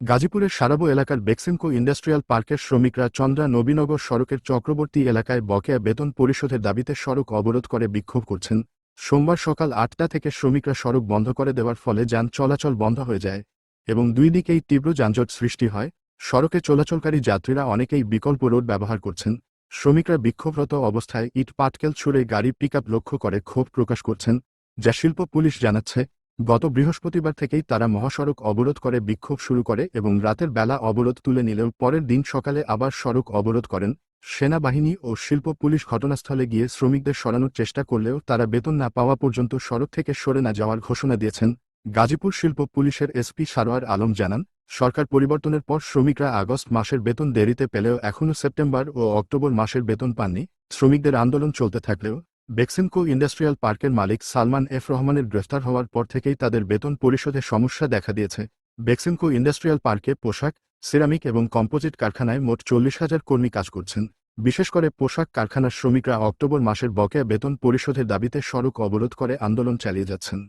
গাজীপুরের সারাবো এলাকার বেক্সিমকো ইন্ডাস্ট্রিয়াল পার্কের শ্রমিকরা চন্দ্রা নবীনগর সড়কের চক্রবর্তী এলাকায় বকেয়া বেতন পরিশোধের দাবিতে সড়ক অবরোধ করে বিক্ষোভ করছেন। সোমবার সকাল আটটা থেকে শ্রমিকরা সড়ক বন্ধ করে দেওয়ার ফলে যান চলাচল বন্ধ হয়ে যায় এবং দুই দিকেই তীব্র যানজট সৃষ্টি হয়। সড়কে চলাচলকারী যাত্রীরা অনেকেই বিকল্প রোড ব্যবহার করছেন। শ্রমিকরা বিক্ষোভরত অবস্থায় ইট পাটকেল ছুড়ে গাড়ি পিকআপ লক্ষ্য করে ক্ষোভ প্রকাশ করছেন। যা শিল্প পুলিশ জানাচ্ছে। গত বৃহস্পতিবার থেকেই তারা মহাসড়ক অবরোধ করে বিক্ষোভ শুরু করে এবং রাতের বেলা অবরোধ তুলে নিলেও পরের দিন সকালে আবার সড়ক অবরোধ করেন সেনাবাহিনী ও শিল্প পুলিশ ঘটনাস্থলে গিয়ে শ্রমিকদের সরানোর চেষ্টা করলেও তারা বেতন না পাওয়া পর্যন্ত সড়ক থেকে সরে না যাওয়ার ঘোষণা দিয়েছেন। গাজীপুর শিল্প পুলিশের এসপি সারোয়ার আলম জানান, সরকার পরিবর্তনের পর শ্রমিকরা আগস্ট মাসের বেতন দেরিতে পেলেও এখনও সেপ্টেম্বর ও অক্টোবর মাসের বেতন পাননি। শ্রমিকদের আন্দোলন চলতে থাকলেও বেক্সিমকো ইন্ডাস্ট্রিয়াল পার্কের মালিক সালমান এফ রহমানের গ্রেফতার হওয়ার পর থেকেই তাদের বেতন পরিশোধে সমস্যা দেখা দিয়েছে। বেক্সিমকো ইন্ডাস্ট্রিয়াল পার্কে পোশাক, সিরামিক এবং কম্পোজিট কারখানায় মোট চল্লিশ হাজার কর্মী কাজ করছেন। বিশেষ করে পোশাক কারখানার শ্রমিকরা অক্টোবর মাসের বকেয়া বেতন পরিশোধের দাবিতে সড়ক অবরোধ করে আন্দোলন চালিয়ে যাচ্ছেন।